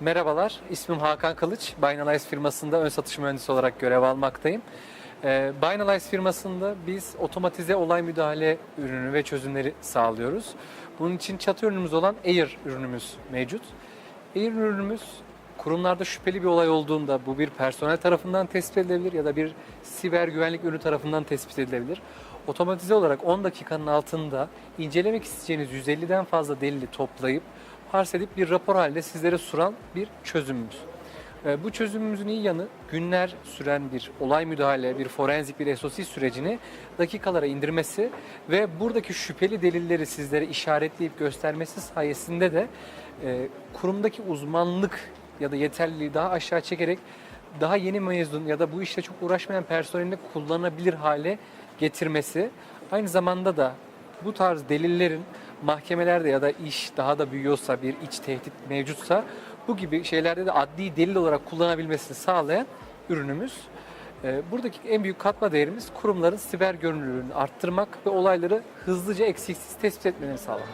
Merhabalar, ismim Hakan Kılıç. Binalyze firmasında ön satış mühendisi olarak görev almaktayım. Ee, Binalyze firmasında biz otomatize olay müdahale ürünü ve çözümleri sağlıyoruz. Bunun için çatı ürünümüz olan Air ürünümüz mevcut. Air ürünümüz kurumlarda şüpheli bir olay olduğunda bu bir personel tarafından tespit edilebilir ya da bir siber güvenlik ürünü tarafından tespit edilebilir. Otomatize olarak 10 dakikanın altında incelemek isteyeceğiniz 150'den fazla delili toplayıp parse edip bir rapor halinde sizlere sunan bir çözümümüz. Ee, Bu çözümümüzün iyi yanı günler süren bir olay müdahale, bir forenzik, bir SOC sürecini dakikalara indirmesi ve buradaki şüpheli delilleri sizlere işaretleyip göstermesi sayesinde de e, kurumdaki uzmanlık ya da yeterliliği daha aşağı çekerek daha yeni mezun ya da bu işte çok uğraşmayan personelini kullanabilir hale getirmesi. Aynı zamanda da bu tarz delillerin mahkemelerde ya da iş daha da büyüyorsa bir iç tehdit mevcutsa bu gibi şeylerde de adli delil olarak kullanabilmesini sağlayan ürünümüz. Ee, Buradaki en büyük katma değerimiz kurumların siber görünürlüğünü arttırmak ve olayları hızlıca eksiksiz tespit etmelerini sağlamak.